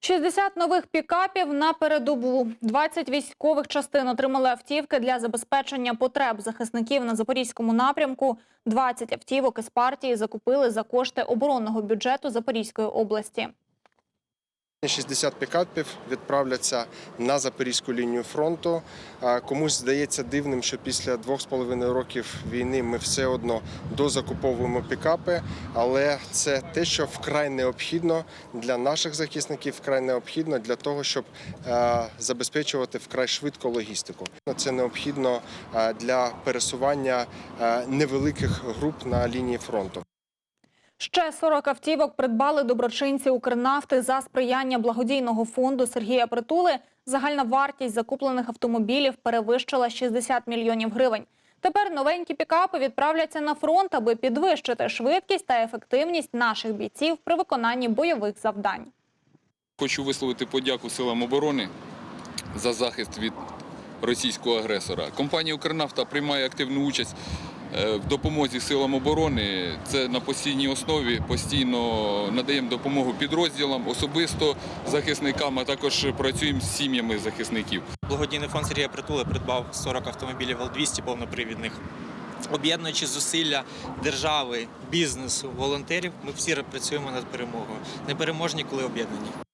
60 нових пікапів на передобу. 20 військових частин отримали автівки для забезпечення потреб захисників на запорізькому напрямку. 20 автівок із партії закупили за кошти оборонного бюджету Запорізької області. 60 пікапів відправляться на запорізьку лінію фронту. Комусь здається дивним, що після двох з половиною років війни ми все одно дозакуповуємо пікапи, але це те, що вкрай необхідно для наших захисників, вкрай необхідно для того, щоб е, забезпечувати вкрай швидко логістику. Це необхідно е, для пересування е, невеликих груп на лінії фронту. Ще 40 автівок придбали доброчинці Укрнафти за сприяння благодійного фонду Сергія Притули. Загальна вартість закуплених автомобілів перевищила 60 мільйонів гривень. Тепер новенькі пікапи відправляться на фронт, аби підвищити швидкість та ефективність наших бійців при виконанні бойових завдань. Хочу висловити подяку силам оборони за захист від російського агресора. Компанія Укрнафта приймає активну участь в допомозі силам оборони. Це на постійній основі. Постійно надаємо допомогу підрозділам, особисто захисникам, а також працюємо з сім'ями захисників. Благодійний фонд Сергія Притули придбав 40 автомобілів Л-200 повнопривідних. Об'єднуючи зусилля держави, бізнесу, волонтерів, ми всі працюємо над перемогою. Непереможні, коли об'єднані.